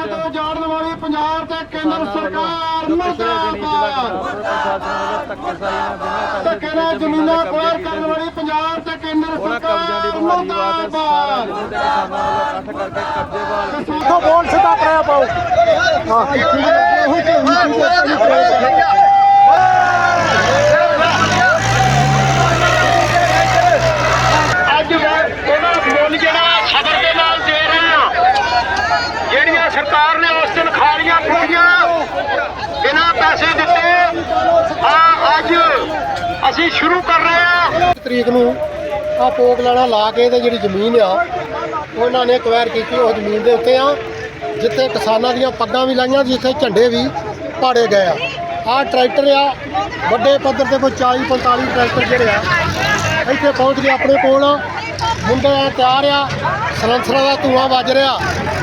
ਨਸ਼ਿਆਂ ਤੋਂ ਜਾਣ ਵਾਲੀ ਪੰਜਾਬ ਤੇ ਕੇਂਦਰ ਸਰਕਾਰ ਮੁਰਦਾਬਾਦ। ਧੱਕੇ ਨਾਲ ਜ਼ਮੀਨਾਂ ਖੋਰ ਕਰਨ ਵਾਲੀ ਪੰਜਾਬ ਤੇ ਕੇਂਦਰ ਸਰਕਾਰ ਮੁਰਦਾਬਾਦ। ਕਿਸਾਨਾਂ ਬੋਲ ਸਿੱਧਾ ਕਰਿਆ ਪਾਓ। ਹਾਂ ਅਸੀਂ ਸ਼ੁਰੂ ਕਰ ਰਹੇ ਆ ਤਰੀਕ ਨੂੰ ਆ ਪੋਕ ਲਾਣਾ ਲਾ ਕੇ ਤੇ ਜਿਹੜੀ ਜ਼ਮੀਨ ਆ, ਉਹਨਾਂ ਨੇ ਅਕਵਾਇਰ ਕੀਤੀ, ਉਹ ਜ਼ਮੀਨ ਦੇ ਉੱਤੇ ਆ। ਜਿੱਥੇ ਕਿਸਾਨਾਂ ਦੀਆਂ ਪੱਗਾਂ ਵੀ ਲਾਈਆਂ ਜਿੱਥੇ ਝੰਡੇ ਵੀ ਪਾੜੇ ਗਏ ਆ। ਆ ਟਰੈਕਟਰ ਆ, ਵੱਡੇ ਪੱਧਰ ਤੇ ਕੋਈ 40 45 ਟਰੈਕਟਰ ਜਿਹੜੇ ਆ, ਇੱਥੇ ਪਹੁੰਚ ਗਏ ਆਪਣੇ ਕੋਲ। ਮੁੰਡੇ ਆ ਤਿਆਰ ਆ, ਸਲੰਸਰਾਂ ਦਾ ਧੂਆਂ ਵੱਜ ਰਿਹਾ।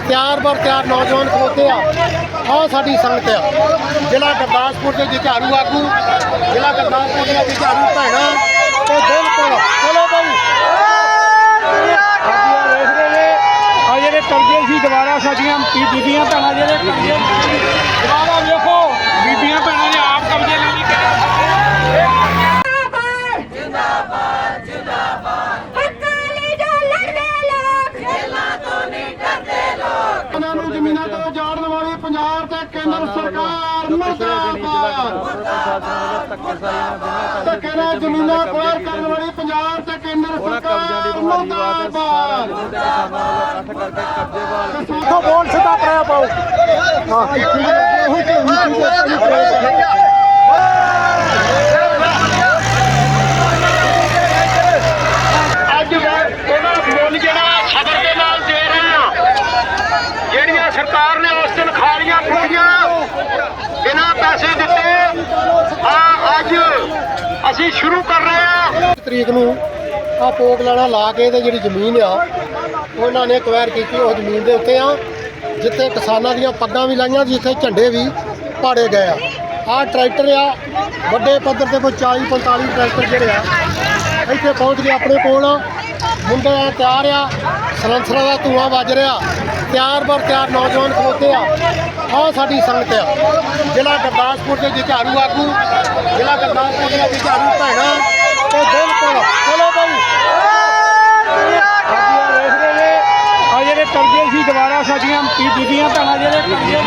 ਤਿਆਰ ਬਰ ਤਿਆਰ ਨੌਜਵਾਨ ਖਲੋਤੇ ਆ। ਆਹ ਸਾਡੀ ਸੰਗਤ ਆ। ਜ਼ਿਲ੍ਹਾ ਗੁਰਦਾਸਪੁਰ ਦੇ ਜੁਝਾਰੂ ਆਗੂ, ਜ਼ਿਲ੍ਹਾ ਗੁਰਦਾਸਪੁਰ ਦੀਆਂ ਜੁਝਾਰੂ ਭੈਣਾਂ ਤੇ ਬਿਲਕੁਲ, ਚਲੋ ਭਾਈ ਆ ਜਿਹੜੇ ਕਰਜ਼ੇ ਸੀ ਦੁਬਾਰਾ ਸਾਡੀਆਂ ਬੀ- ਬੀਬੀਆਂ ਭੈਣਾਂ ਜਿਹੜੇ ਕਰਜ਼ੇ ਦੁਬਾਰਾ ਵੇਖੋ ਬੀਬੀਆਂ ਭੈਣਾਂ ਨੇ ਆਪ ਕਬਜ਼ੇ ਲੈ ਲਈ ਹੱਕਾਂ ਲਈ ਜੋ ਲੜਦੇ ਲੋਕ ਜੇਲਾਂ ਤੋਂ ਨਹੀਂ ਡਰਦੇ ਲੋਕ ਉਹਨਾਂ ਨੂੰ ਜ਼ਮੀਨਾਂ ਤੋਂ ਉਜਾੜਨ ਵਾਲੀ ਪੰਜਾਬ ਤੇ ਕੇਂਦਰ ਸਰਕਾਰ ਮੁਰਦਾਬਾਦ! ਧੱਕੇ ਨਾਲ ਜ਼ਮੀਨਾਂ ਅਕਵਾਇਰ ਕਰਨ ਵਾਲੀ ਪੰਜਾਬ ਤੇ ਕੇਂਦਰ ਸਰਕਾਰ ਮੁਰਦਾਬਾਦ! ਦੇਖੋ ਬੋਲ ਸਿੱਧਾ ਕਰਿਆ ਪਾਓ। ਅੱਜ ਮੈਂ ਉਹਨਾਂ ਮੁੱਲ ਜਿਹੜਾ ਸਬਰ ਦੇ ਨਾਲ ਦੇ ਰਹੇ ਆ ਜਿਹੜੀਆਂ ਸਰਕਾਰ ਨੇ ਉਸ ਦਿਨ ਖਾਲੀਆਂ ਪੂਰੀਆਂ ਬਿਨਾਂ ਪੈਸੇ ਦਿੱਤੇ ਆ ਅੱਜ ਅਸੀਂ ਸ਼ੁਰੂ ਕਰ ਰਹੇ ਆ ਤਰੀਕ ਨੂੰ ਆ ਪੋਕ ਲਾਣਾ ਲਾ ਕੇ ਤੇ ਜਿਹੜੀ ਜ਼ਮੀਨ ਆ, ਉਹਨਾਂ ਨੇ ਕਵੈਰ ਕੀਤੀ, ਉਹ ਜ਼ਮੀਨ ਦੇ ਉੱਤੇ ਆ, ਜਿੱਥੇ ਕਿਸਾਨਾਂ ਦੀਆਂ ਪੱਗਾਂ ਵੀ ਲਾਈਆਂ, ਜਿੱਥੇ ਝੰਡੇ ਵੀ ਪਾੜੇ ਗਏ ਆ। ਆ ਟਰੈਕਟਰ ਆ, ਵੱਡੇ ਪੱਧਰ ਤੇ ਕੋਈ 40 45 ਟਰੈਕਟਰ ਜਿਹੜੇ ਆ, ਇੱਥੇ ਪਹੁੰਚ ਗਏ ਆਪਣੇ ਕੋਲ। ਮੁੰਡੇ ਆ ਤਿਆਰ ਆ, ਸਲੰਸਰਾਂ ਦਾ ਧੂਆਂ ਵੱਜ ਰਿਹਾ। ਤਿਆਰ ਬਰ ਤਿਆਰ ਨੌਜਵਾਨ ਖਲੋਤੇ ਆ। ਆਹ ਸਾਡੀ ਸੰਗਤ ਆ। ਜ਼ਿਲ੍ਹਾ ਗੁਰਦਾਸਪੁਰ ਦੇ ਜੁਝਾਰੂ ਆਗੂ, ਜ਼ਿਲ੍ਹਾ ਗੁਰਦਾਸਪੁਰ ਦੀਆਂ ਜੁਝਾਰੂ ਭੈਣਾਂ ਤੇ ਬਿਲਕੁਲ, ਚਲੋ ਭਾਈ ਆ ਜਿਹੜੇ ਕਰਜ਼ੇ ਸੀ ਦੁਬਾਰਾ ਸਾਡੀਆਂ ਬੀ- ਬੀਬੀਆਂ ਭੈਣਾਂ ਜਿਹੜੇ ਕਰਜ਼ੇ